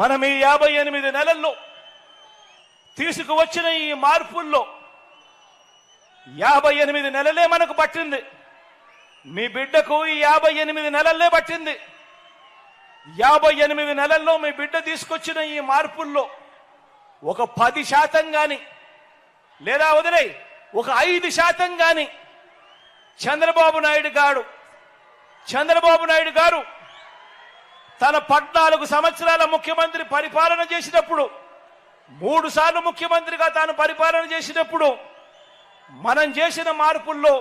మనం ఈ యాభై ఎనిమిది నెలల్లో తీసుకువచ్చిన ఈ మార్పుల్లో యాభై ఎనిమిది నెలలే మనకు పట్టింది. మీ బిడ్డకు ఈ యాభై ఎనిమిది నెలలే పట్టింది. యాభై ఎనిమిది నెలల్లో మీ బిడ్డ తీసుకొచ్చిన ఈ మార్పుల్లో ఒక పది శాతం గాని లేదా వదిలే ఒక ఐదు శాతం గాని చంద్రబాబు నాయుడు గారు చంద్రబాబు నాయుడు గారు తన పద్నాలుగు సంవత్సరాల ముఖ్యమంత్రి పరిపాలన చేసినప్పుడు మూడు సార్లు ముఖ్యమంత్రిగా తాను పరిపాలన చేసినప్పుడు మనం చేసిన మార్పుల్లో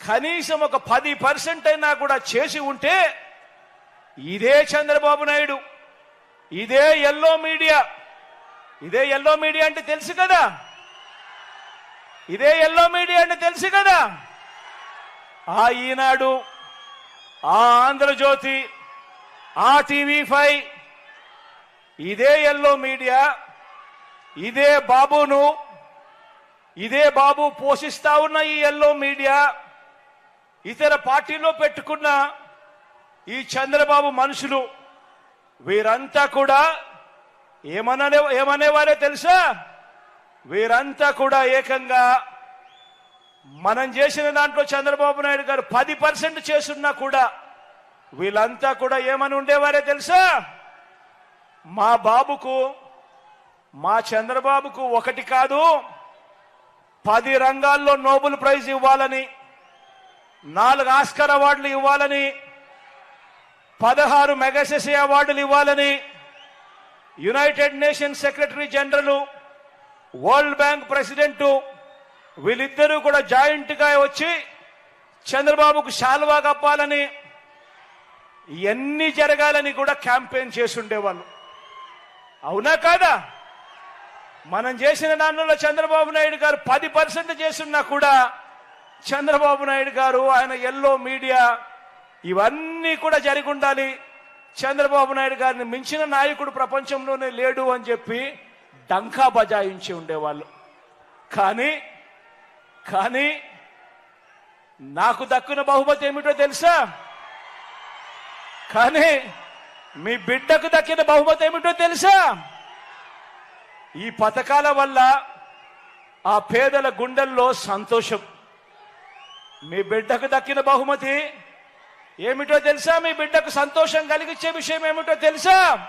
కనీసం ఒక పది పర్సెంట్ అయినా కూడా చేసి ఉంటే ఇదే చంద్రబాబు నాయుడు ఇదే ఎల్లో మీడియా. ఇదే ఎల్లో మీడియా అంటే తెలుసు కదా? ఇదే ఎల్లో మీడియా అంటే తెలుసు కదా? ఆ ఈనాడు ఆ ఆంధ్రజ్యోతి ఆ టీవీ ఫైవ్ ఇదే ఎల్లో మీడియా ఇదే బాబును ఇదే బాబు పోషిస్తా ఉన్న ఈ ఎల్లో మీడియా ఇతర పార్టీలో పెట్టుకున్న ఈ చంద్రబాబు మనుషులు వీరంతా కూడా ఏమనలే ఏమనేవారే తెలుసా? వీరంతా కూడా ఏకంగా మనం చేసిన దాంట్లో చంద్రబాబు నాయుడు గారు పది పర్సెంట్ చేస్తున్నా కూడా వీళ్ళంతా కూడా ఏమని ఉండేవారే తెలుసా? మా బాబుకు మా చంద్రబాబుకు ఒకటి కాదు పది రంగాల్లో నోబెల్ ప్రైజ్ ఇవ్వాలని నాలుగు ఆస్కర్ అవార్డులు ఇవ్వాలని పదహారు మెగాసెసీ అవార్డులు ఇవ్వాలని United Nations secretary general world bank president వీళ్ళిద్దరూ కూడా జాయింట్గా వచ్చి చంద్రబాబుకు శాలువా కప్పాలని ఇవన్నీ జరగాలని కూడా క్యాంపెయిన్ చేసుండేవాళ్ళు. అవునా కాదా? మనం చేసిన దానిలో చంద్రబాబు నాయుడు గారు పది పర్సెంట్ చేస్తున్నా కూడా చంద్రబాబు నాయుడు గారు ఆయన ఎల్లో మీడియా ఇవన్నీ కూడా జరిగి ఉండాలి చంద్రబాబు నాయుడు గారిని మించిన నాయకుడు ప్రపంచంలోనే లేడు అని చెప్పి డంకా బజాయించి ఉండేవాళ్ళు. కానీ కానీ నాకు దక్కున బహుమతి ఏమిటో తెలుసా? కానీ మీ బిడ్డకు దక్కిన బహుమతి ఏమిటో తెలుసా? ఈ పథకాల వల్ల ఆ పేదల గుండెల్లో సంతోషం. మీ బిడ్డకు దక్కిన బహుమతి ఏమిటో తెలుసా? మీ బిడ్డకు సంతోషం కలిగించే విషయం ఏమిటో తెలుసా?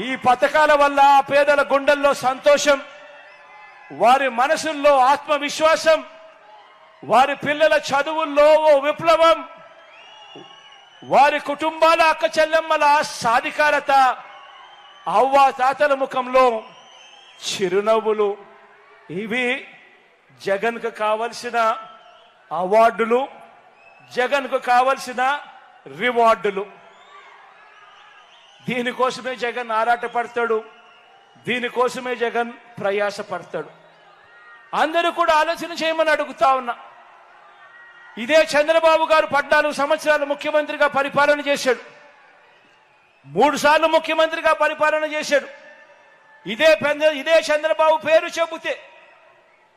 ఈ పథకాల వల్ల ఆ పేదల గుండెల్లో సంతోషం వారి మనసుల్లో ఆత్మవిశ్వాసం వారి పిల్లల చదువుల్లో ఓ విప్లవం వారి కుటుంబాల అక్క చెల్లెమ్మల సాధికారత అవ్వ తాతల ముఖంలో చిరునవ్వులు. ఇవి జగన్కు కావలసిన అవార్డులు జగన్కు కావలసిన రివార్డులు. దీనికోసమే జగన్ ఆరాటపడతాడు దీనికోసమే జగన్ ప్రయాసపడతాడు. అందరూ కూడా ఆలోచన చేయమని అడుగుతా ఉన్నా. ఇదే చంద్రబాబు గారు పద్నాలుగు సంవత్సరాలు ముఖ్యమంత్రిగా పరిపాలన చేశాడు మూడు సార్లు ముఖ్యమంత్రిగా పరిపాలన చేశాడు ఇదే పెద్ద ఇదే చంద్రబాబు పేరు చెబితే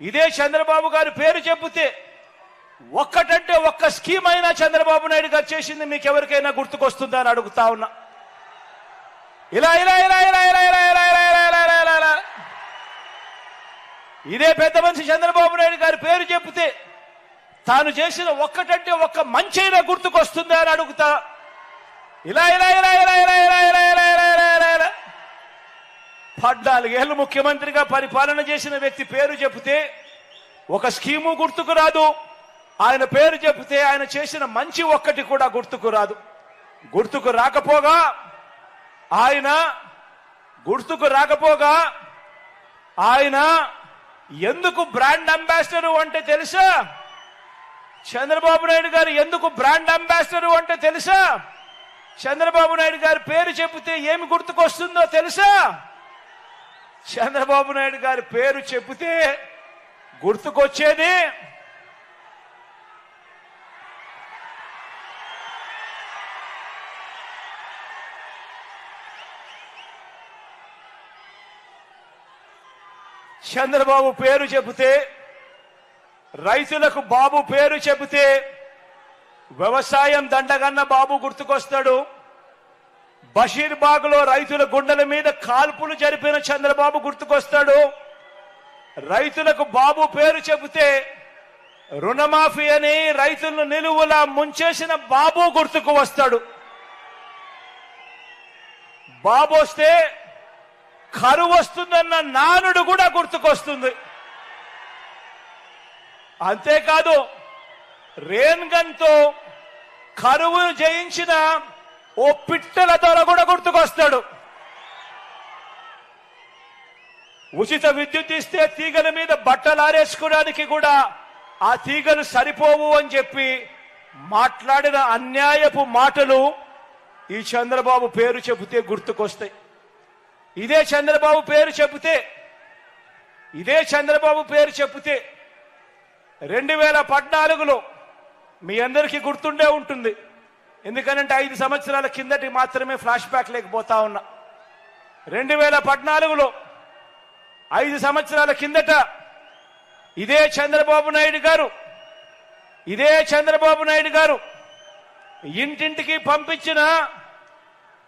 ఇదే చంద్రబాబు గారి పేరు చెబితే ఒక్కటంటే ఒక్క స్కీమ్ అయినా చంద్రబాబు నాయుడు గారు చేసింది మీకు ఎవరికైనా గుర్తుకొస్తుందా అని అడుగుతా ఉన్నా ఇలా ఇలా ఇలా ఇలా ఇలా ఇలా ఇలా ఇలా ఇలా ఇలా ఇలా ఇలా ఇలా ఇదే పెద్ద మనిషి చంద్రబాబు నాయుడు గారి పేరు చెబితే తాను చేసిన ఒక్కటంటే ఒక్క మంచైనా గుర్తుకొస్తుందా అని అడుగుతా ఇలా ఇలా ఇలా ఇలా ఇలా ఇలా ఇలా ఇలా ఇలా ఇలా ఇలా ఇలా పద్నాలుగేళ్ళు ముఖ్యమంత్రిగా పరిపాలన చేసిన వ్యక్తి పేరు చెబితే ఒక స్కీము గుర్తుకు రాదు ఆయన పేరు చెబితే ఆయన చేసిన మంచి ఒక్కటి కూడా గుర్తుకు రాదు గుర్తుకు రాకపోగా ఆయన గుర్తుకు రాకపోగా ఆయన ఎందుకు బ్రాండ్ అంబాసిడర్ అంటే తెలుసా చంద్రబాబు నాయుడు గారు ఎందుకు బ్రాండ్ అంబాసిడర్ అంటే తెలుసా? చంద్రబాబు నాయుడు గారి పేరు చెబితే ఏమి గుర్తుకొస్తుందో తెలుసా? చంద్రబాబు నాయుడు గారి పేరు చెబితే గుర్తుకొచ్చేది? చంద్రబాబు పేరు చెబితే రైతులకు బాబు పేరు చెబితే వ్యవసాయం దండగన్న బాబు గుర్తుకొస్తాడు. బషీర్బాగ్లో రైతుల గుండెల మీద కాల్పులు జరిపిన చంద్రబాబు గుర్తుకొస్తాడు. రైతులకు బాబు పేరు చెబితే రుణమాఫీ అని రైతులను నిలువులా ముంచేసిన బాబు గుర్తుకు వస్తాడు. బాబు వస్తే కరువు వస్తుందన్న నానుడు కూడా గుర్తుకొస్తుంది. అంతేకాదు రేన్ గన్ కరువును జయించిన ఓ పిట్టల దొర కూడా గుర్తుకొస్తాడు. ఉచిత విద్యుత్ ఇస్తే తీగల మీద బట్టలు ఆరేసుకోవడానికి కూడా ఆ తీగలు సరిపోవు అని చెప్పి మాట్లాడిన అన్యాయపు మాటలు ఈ చంద్రబాబు పేరు చెబితే గుర్తుకొస్తాయి. ఇదే చంద్రబాబు పేరు చెబితే ఇదే చంద్రబాబు పేరు చెబితే రెండు వేల పద్నాలుగులో మీ అందరికీ గుర్తుండే ఉంటుంది. ఎందుకనంటే ఐదు సంవత్సరాల కిందటి మాత్రమే ఫ్లాష్ బ్యాక్ లేకపోతా ఉన్నా. రెండు వేల పద్నాలుగులో ఐదు సంవత్సరాల కిందట ఇదే చంద్రబాబు నాయుడు గారు ఇదే చంద్రబాబు నాయుడు గారు ఇంటింటికి పంపించిన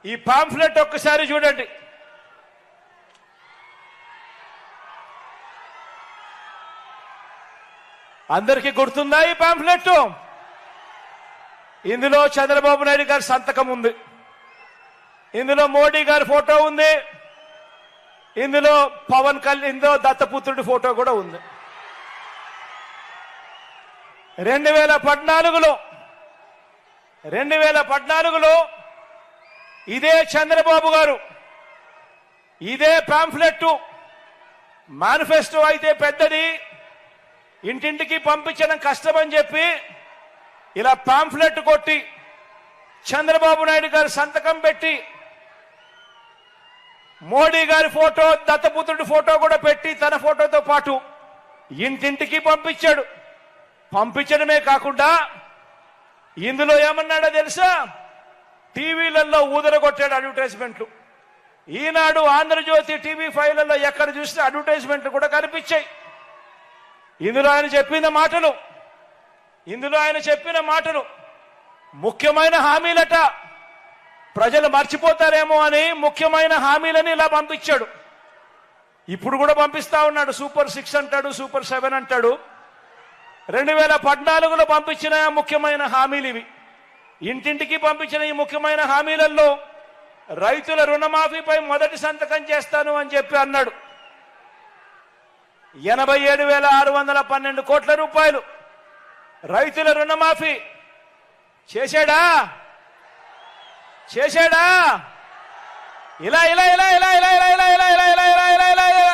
ఈ పాంఫ్లెట్ ఒక్కసారి చూడండి. అందరికీ గుర్తుందా ఈ పాంఫ్లెట్ ఇందులో చంద్రబాబు నాయుడు గారి సంతకం ఉంది. ఇందులో మోడీ గారి ఫోటో ఉంది. ఇందులో పవన్ కళ్యాణ్ ఇందులో దత్తపుత్రుడి ఫోటో కూడా ఉంది. రెండు వేల పద్నాలుగులో రెండు వేల పద్నాలుగులో ఇదే చంద్రబాబు గారు ఇదే పాంఫ్లెట్ మేనిఫెస్టో అయితే పెద్దది. ఇంటింటికి పంపించడం కష్టమని చెప్పి ఇలా పాంఫ్లెట్ కొట్టి చంద్రబాబు నాయుడు గారు సంతకం పెట్టి మోడీ గారి ఫోటో దత్తపుత్రుడి ఫోటో కూడా పెట్టి తన ఫోటోతో పాటు ఇంటింటికి పంపించాడు. పంపించడమే కాకుండా ఇందులో ఏమన్నాడో తెలుసా? టీవీలలో ఊదరగొట్టాడు అడ్వర్టైజ్మెంట్లు. ఈనాడు ఆంధ్రజ్యోతి టీవీ ఫైవ్లలో ఎక్కడ చూస్తే అడ్వర్టైజ్మెంట్లు కూడా కనిపించాయి. ఇందులో ఆయన చెప్పిన మాటలు ఇందులో ఆయన చెప్పిన మాటలు ముఖ్యమైన హామీలట. ప్రజలు మర్చిపోతారేమో అని ముఖ్యమైన హామీలని ఇలా పంపించాడు. ఇప్పుడు కూడా పంపిస్తా ఉన్నాడు. సూపర్ సిక్స్ అంటాడు సూపర్ సెవెన్ అంటాడు. రెండు వేల పద్నాలుగులో పంపించిన ముఖ్యమైన హామీలు ఇవి. ఇంటింటికి పంపించిన ఈ ముఖ్యమైన హామీలలో రైతుల రుణమాఫీపై మొదటి సంతకం చేస్తాను అని చెప్పి అన్నాడు. ఎనభై ఏడు వేల ఆరు వందల పన్నెండు కోట్ల రూపాయలు రైతుల రుణమాఫీ చేశాడా చేశాడా ఇలా ఇలా ఇలా ఇలా ఇలా ఇలా ఇలా ఇలా ఇలా ఇలా ఇలా ఇలా